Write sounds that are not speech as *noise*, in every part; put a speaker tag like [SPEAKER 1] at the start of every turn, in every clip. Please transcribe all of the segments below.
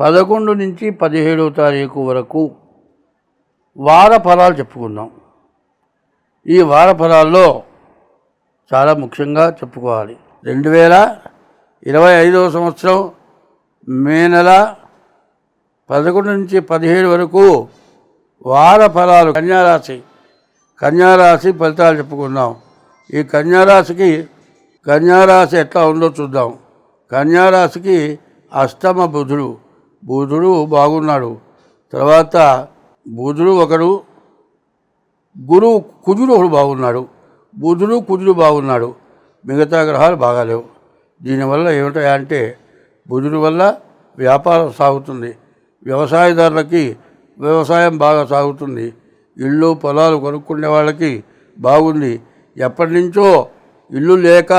[SPEAKER 1] పదకొండు నుంచి పదిహేడవ తారీఖు వరకు వార ఫలాలు చెప్పుకుందాం. ఈ వార ఫలాల్లో చాలా ముఖ్యంగా చెప్పుకోవాలి. రెండు వేల ఇరవై ఐదవ సంవత్సరం మే నెల పదకొండు నుంచి పదిహేడు వరకు వార ఫలాలు కన్యారాశి కన్యారాశి ఫలితాలు చెప్పుకుందాం. ఈ కన్యారాశికి కన్యారాశి ఎట్లా ఉందో చూద్దాం. కన్యారాశికి అష్టమ బుధుడు బుధుడు బాగున్నాడు. తర్వాత బుధుడు ఒకడు గురువు కుజుడు ఒకడు బాగున్నాడు. బుధుడు కుజుడు బాగున్నాడు. మిగతా గ్రహాలు బాగాలేవు. దీనివల్ల ఏమిటాయంటే బుధుడి వల్ల వ్యాపారం సాగుతుంది. వ్యవసాయదారులకి వ్యవసాయం బాగా సాగుతుంది. ఇల్లు పొలాలు కొనుక్కునే వాళ్ళకి బాగుంది. ఎప్పటి నుంచో ఇల్లు లేక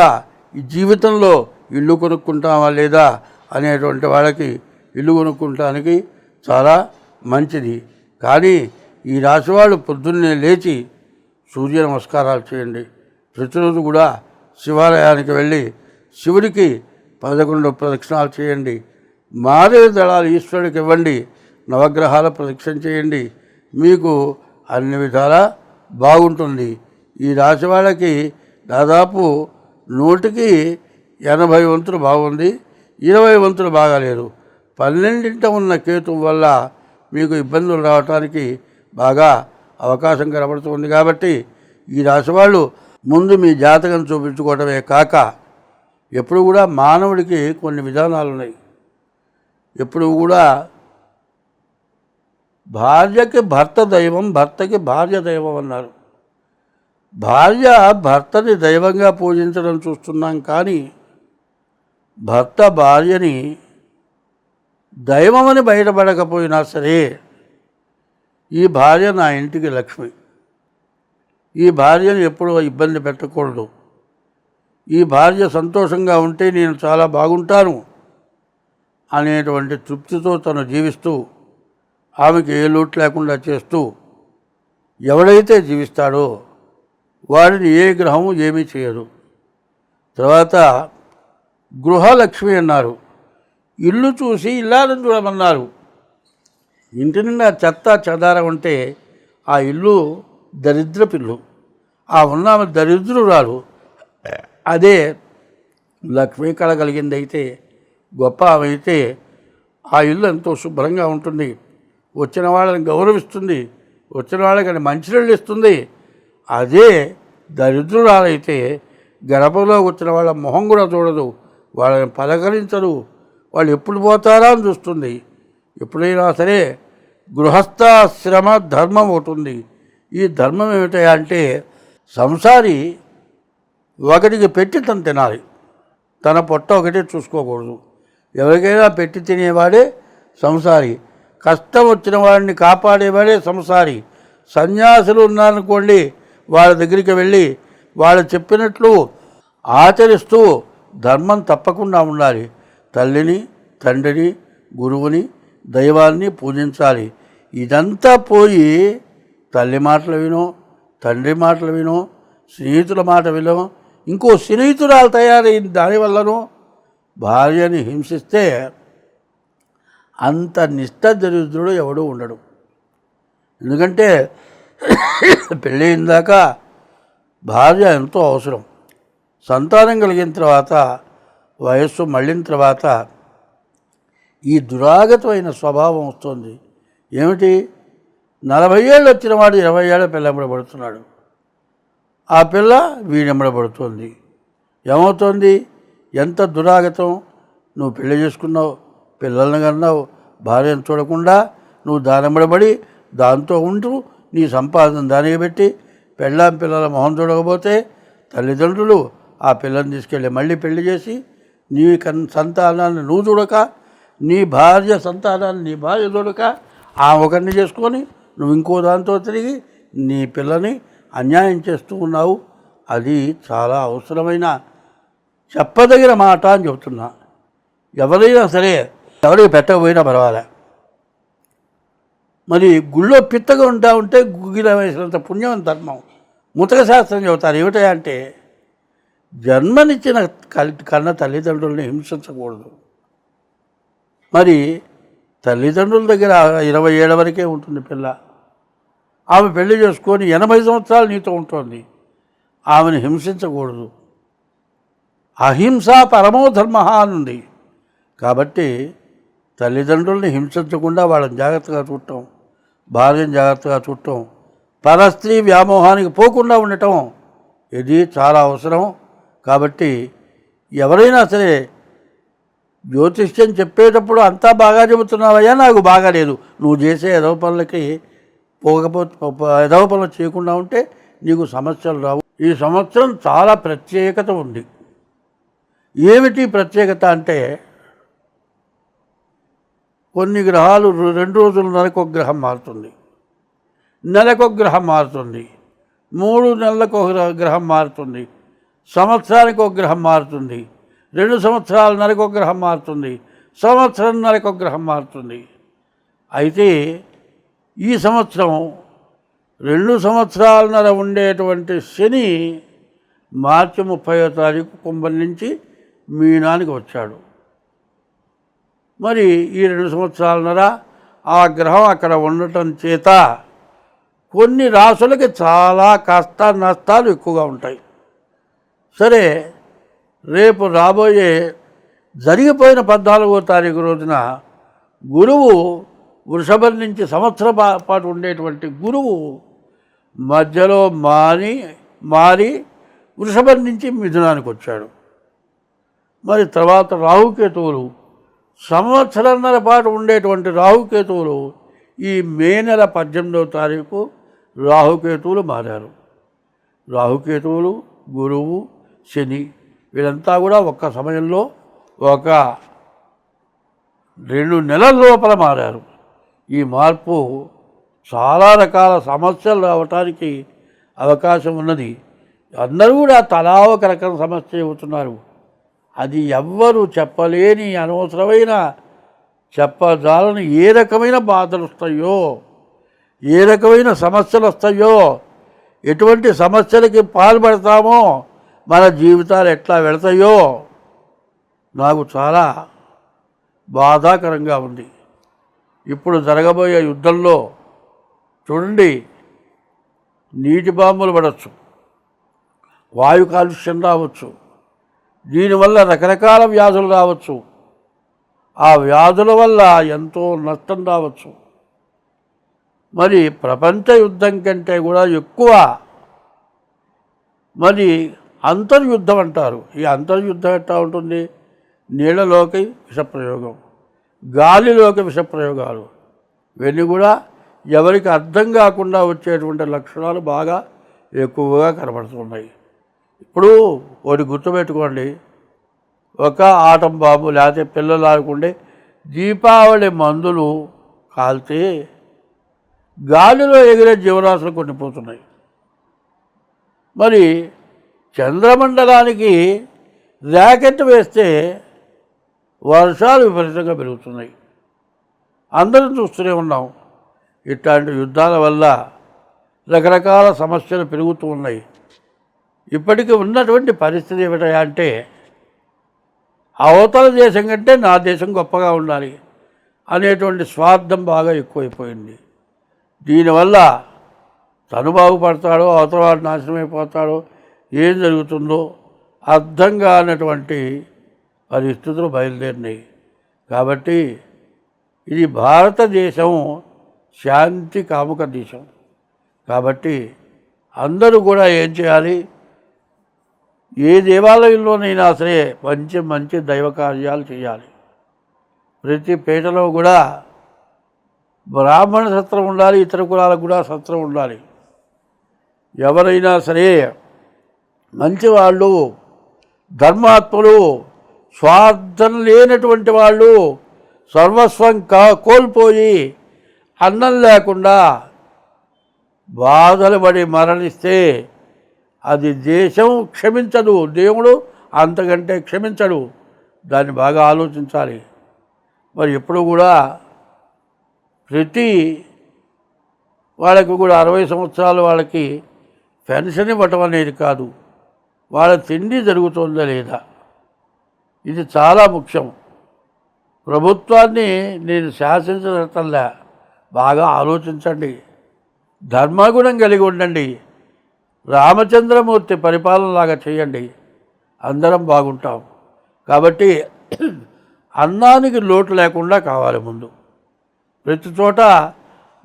[SPEAKER 1] జీవితంలో ఇల్లు కొనుక్కుంటామా లేదా అనేటువంటి వాళ్ళకి ఇల్లు కొనుక్కుంటానికి చాలా మంచిది. కానీ ఈ రాశి వాళ్ళు పొద్దున్నే లేచి సూర్య నమస్కారాలు చేయండి. ప్రతిరోజు కూడా శివాలయానికి వెళ్ళి శివుడికి పదకొండు ప్రదక్షిణాలు చేయండి. మారే దళాలు ఈశ్వరుడికి ఇవ్వండి. నవగ్రహాల ప్రదక్షిణ చేయండి. మీకు అన్ని విధాలా బాగుంటుంది. ఈ రాశి వాళ్ళకి దాదాపు నూటికి ఎనభై వంతులు బాగుంది. ఇరవై వంతులు బాగాలేదు. పన్నెండింట ఉన్న కేతు వల్ల మీకు ఇబ్బందులు రావటానికి బాగా అవకాశం కనబడుతుంది కాబట్టి ఈ రాశి వాళ్ళు ముందు మీ జాతకం చూపించుకోవడమే కాక ఎప్పుడు కూడా మానవుడికి కొన్ని విధానాలు ఉన్నాయి. ఎప్పుడు కూడా భార్యకి భర్త దైవం భర్తకి భార్య దైవం అన్నారు. భార్య భర్తని దైవంగా పూజించడం చూస్తున్నాం కానీ భర్త భార్యని దైవమని బయటపడకపోయినా సరే ఈ భార్య నా ఇంటికి లక్ష్మి. ఈ భార్యను ఎప్పుడూ ఇబ్బంది పెట్టకూడదు. ఈ భార్య సంతోషంగా ఉంటే నేను చాలా బాగుంటాను అనేటువంటి తృప్తితో తను జీవిస్తూ ఆమెకి ఏ లోటు లేకుండా చేస్తూ ఎవడైతే జీవిస్తాడో వాడిని ఏ గ్రహము ఏమీ చేయదు. తర్వాత గృహలక్ష్మి అన్నారు. ఇల్లు చూసి ఇల్లాలను చూడమన్నారు. ఇంటి నిండా చెత్త చెదారం ఉంటే ఆ ఇల్లు దరిద్ర పిల్లు. ఆ ఉన్న ఆమె దరిద్రురాలు. అదే లక్ష్మీ కళ కలిగింది అయితే గొప్ప ఆమె అయితే ఆ ఇల్లు ఎంతో శుభ్రంగా ఉంటుంది. వచ్చిన వాళ్ళని గౌరవిస్తుంది. వచ్చిన వాళ్ళకి మంచినీళ్ళు ఇస్తుంది. అదే దరిద్రురాలైతే గడపలో వచ్చిన వాళ్ళ మొహం కూడా చూడదు. వాళ్ళని పలకరించదు. వాళ్ళు ఎప్పుడు పోతారా అని చూస్తుంది. ఎప్పుడైనా సరే గృహస్థాశ్రమ ధర్మం ఒకటి ఉంది. ఈ ధర్మం ఏమిటా అంటే సంసారి ఒకటికి పెట్టి తను తినాలి. తన పొట్ట ఒకటే చూసుకోకూడదు. ఎవరికైనా పెట్టి తినేవాడే సంసారి. కష్టం వచ్చిన వాడిని కాపాడేవాడే సంసారి. సన్యాసులు ఉన్నారనుకోండి వాళ్ళ దగ్గరికి వెళ్ళి వాళ్ళు చెప్పినట్లు ఆచరిస్తూ ధర్మం తప్పకుండా ఉండాలి. తల్లిని తండ్రిని గురువుని దైవాన్ని పూజించాలి. ఇదంతా పోయి తల్లి మాటలు వినో తండ్రి మాటలు వినో స్నేహితుల మాట వినో ఇంకో స్నేహితురాలు తయారైంది దానివల్లనో భార్యని హింసిస్తే అంత నిష్ఠ దరిద్రుడు ఎవడూ ఉండడు. ఎందుకంటే పెళ్ళి అయిందాక భార్య ఎంతో అవసరం. సంతానం కలిగిన తర్వాత వయస్సు మళ్ళిన తర్వాత ఈ దురాగతమైన స్వభావం వస్తుంది. ఏమిటి? నలభై ఏళ్ళు వచ్చినవాడు ఇరవై ఏళ్ళ పిల్ల ఎంబడబడుతున్నాడు ఆ పిల్ల వీడెంబడబడుతుంది ఏమవుతుంది? ఎంత దురాగతం? నువ్వు పెళ్ళి చేసుకున్నావు పిల్లల్ని కన్నావు భార్యను చూడకుండా నువ్వు దానెంబడబడి దాంతో ఉంటూ నీ సంపాదన దానికి పెట్టి పెళ్ళాం పిల్లల మొహం చూడకపోతే తల్లిదండ్రులు ఆ పిల్లని తీసుకెళ్ళి మళ్ళీ పెళ్ళి చేసి నీ కన్ సంతానాన్ని నువ్వు చూడక నీ భార్య సంతానాన్ని నీ భార్య చూడక ఆ ఒకరిని చేసుకొని నువ్వు ఇంకో దాంతో తిరిగి నీ పిల్లని అన్యాయం చేస్తూ ఉన్నావు. అది చాలా అవసరమైన చెప్పదగిన మాట అని చెబుతున్నా. ఎవరైనా సరే ఎవరికి పెట్టకపోయినా పర్వాలే. మరి గుళ్ళో పిత్తగా ఉంటా ఉంటే గుగిల వేసినంత పుణ్యం ధర్మం. ముతక శాస్త్రం చెబుతారు ఏమిటంటే అంటే జన్మనిచ్చిన కన్న తల్లిదండ్రుల్ని హింసించకూడదు. మరి తల్లిదండ్రుల దగ్గర ఇరవై ఏళ్ళ వరకే ఉంటుంది పిల్ల. ఆమె పెళ్ళి చేసుకొని ఎనభై సంవత్సరాలు నీతో ఉంటుంది. ఆమెను హింసించకూడదు. అహింస పరమో ధర్మ అని ఉంది కాబట్టి తల్లిదండ్రుల్ని హింసించకుండా వాళ్ళని జాగ్రత్తగా చూడటం భార్యను జాగ్రత్తగా చూడటం పరస్త్రీ వ్యామోహానికి పోకుండా ఉండటం ఇది చాలా అవసరం. కాబట్టి ఎవరైనా సరే జ్యోతిష్యం చెప్పేటప్పుడు అంతా బాగా చెబుతున్నావయ్యా నాకు బాగాలేదు నువ్వు చేసే ఎదవ పనులకి పోకపోతే ఎదవ పనులు చేయకుండా ఉంటే నీకు సమస్యలు రావు. ఈ సంవత్సరం చాలా ప్రత్యేకత ఉంది. ఏమిటి ప్రత్యేకత అంటే కొన్ని గ్రహాలు రెండు రోజులు నెలకు ఒక గ్రహం మారుతుంది. నెలకు ఒక గ్రహం మారుతుంది. మూడు నెలలకు ఒక గ్రహ- గ్రహం మారుతుంది. సంవత్సరానికి ఒక గ్రహం మారుతుంది. రెండు సంవత్సరాల ఒక గ్రహం మారుతుంది. సంవత్సరం ఒక గ్రహం మారుతుంది. అయితే ఈ సంవత్సరం రెండు సంవత్సరాలన్నర ఉండేటువంటి శని మార్చి ముప్పయో తారీఖు కుంభం నుంచి మీనానికి వచ్చాడు. మరి ఈ రెండు సంవత్సరాలన్నర ఆ గ్రహం అక్కడ ఉండటం చేత కొన్ని రాసులకి చాలా కష్ట నష్టాలు ఎక్కువగా ఉంటాయి. సరే రేపు రాబోయే జరిగిపోయిన పద్నాలుగో తారీఖు రోజున గురువు వృషభం నుంచి సంవత్సర పాటు ఉండేటువంటి గురువు మధ్యలో మారి మారి వృషభం నుంచి మిథునానికి వచ్చాడు. మరి తర్వాత రాహుకేతువులు సంవత్సరంన్నర పాటు ఉండేటువంటి రాహుకేతువులు ఈ మే నెల పద్దెనిమిదవ తారీఖు రాహుకేతువులు మారారు. రాహుకేతువులు గురువు శని వీళ్ళంతా కూడా ఒక్క సమయంలో ఒక రెండు నెలల లోపల మారారు. ఈ మార్పు చాలా రకాల సమస్యలు రావటానికి అవకాశం ఉన్నది. అందరూ కూడా తలా ఒక రకం సమస్య చెబుతున్నారు. అది ఎవ్వరు చెప్పలేని అనవసరమైన చెప్పజాలని ఏ రకమైన బాధలు వస్తాయో ఏ రకమైన సమస్యలు వస్తాయో ఎటువంటి సమస్యలకి పాల్పడతామో మన జీవితాలు ఎట్లా వెళతాయో నాకు చాలా బాధాకరంగా ఉంది. ఇప్పుడు జరగబోయే యుద్ధంలో చూడండి నీటి బాంబులు పడవచ్చు వాయు కాలుష్యం రావచ్చు దీనివల్ల రకరకాల వ్యాధులు రావచ్చు. ఆ వ్యాధుల వల్ల ఎంతో నష్టం రావచ్చు. మరి ప్రపంచ యుద్ధం కంటే కూడా ఎక్కువ మరి అంతర్యుద్ధం అంటారు. ఈ అంతర్యుద్ధం ఎట్లా ఉంటుంది? నీళ్ళలోకి విషప్రయోగం గాలిలోకి విషప్రయోగాలు. ఇవన్నీ కూడా ఎవరికి అర్థం కాకుండా వచ్చేటువంటి లక్షణాలు బాగా ఎక్కువగా కనబడుతున్నాయి. ఇప్పుడు ఒకటి గుర్తుపెట్టుకోండి. ఒక ఆటం బాంబు లేకపోతే పిల్లలు ఆడుకుంటే దీపావళి మందులు కాల్తే గాలిలో ఎగిరే జీవరాశులు కొనిపోతున్నాయి మరి చంద్రమండలానికి ర్యాకెట్ వేస్తే వర్షాలు విపరీతంగా పెరుగుతున్నాయి. అందరం చూస్తూనే ఉన్నాం. ఇట్లాంటి యుద్ధాల వల్ల రకరకాల సమస్యలు పెరుగుతూ ఉన్నాయి. ఇప్పటికీ ఉన్నటువంటి పరిస్థితి ఏమిటా అంటే అవతల దేశం కంటే నా దేశం గొప్పగా ఉండాలి అనేటువంటి స్వార్థం బాగా ఎక్కువైపోయింది. దీనివల్ల తను బాగుపడతాడో అవతల వాడు నాశనం ఏం జరుగుతుందో అర్థం కానటువంటి పరిస్థితులు బయలుదేరినాయి. కాబట్టి ఇది భారతదేశం శాంతి కాముక దేశం. కాబట్టి అందరూ కూడా ఏం చేయాలి? ఏ దేవాలయంలోనైనా సరే మంచి మంచి దైవ కార్యాలు చేయాలి. ప్రతి పేటలో కూడా బ్రాహ్మణ సత్రం ఉండాలి ఇతర కులాలకు కూడా సత్రం ఉండాలి. ఎవరైనా సరే మంచివాళ్ళు ధర్మాత్ములు స్వార్థం లేనటువంటి వాళ్ళు సర్వస్వం కా కోల్పోయి అన్నం లేకుండా బాధలు పడి మరణిస్తే అది దేశం క్షమించదు. దేవుడు అంతకంటే క్షమించడు. దాన్ని బాగా ఆలోచించాలి. మరి ఎప్పుడు కూడా ప్రతి వాళ్ళకి కూడా అరవై సంవత్సరాలు వాళ్ళకి పెన్షన్ ఇవ్వటం అనేది కాదు. వాళ్ళ తిండి జరుగుతుందా లేదా? ఇది చాలా ముఖ్యం. ప్రభుత్వాన్ని నేను శాసించటంలే బాగా ఆలోచించండి. ధర్మగుణం కలిగి ఉండండి. రామచంద్రమూర్తి పరిపాలనలాగా చేయండి. అందరం బాగుంటాం. కాబట్టి అన్నానికి లోటు లేకుండా కావాలి ముందు. ప్రతి చోట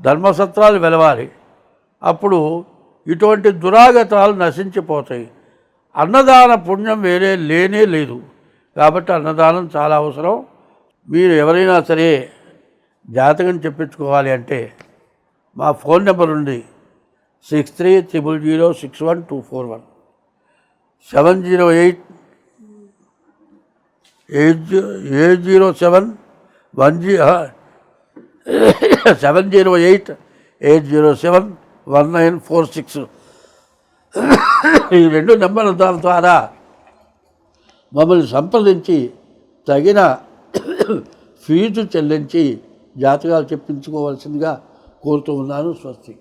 [SPEAKER 1] ధర్మసత్రాలు వెలవాలి. అప్పుడు ఇటువంటి దురాగతాలు నశించిపోతాయి. అన్నదాన పుణ్యం వేరే లేనే లేదు. కాబట్టి అన్నదానం చాలా అవసరం. మీరు ఎవరైనా సరే జాతకం చెప్పించుకోవాలి అంటే మా ఫోన్ నెంబర్ ఉంది. Six three triple zero six one two four one. Seven zero eight eight G eight zero seven one G *coughs* seven zero eight eight zero seven one nine four six. ఈ రెండు నెంబర్ల ద్వారా మమ్మల్ని సంప్రదించి తగిన fee చెల్లించి జాతకాలు చెప్పించుకోవాల్సిందిగా కోరుతూ ఉన్నాను స్వస్తి.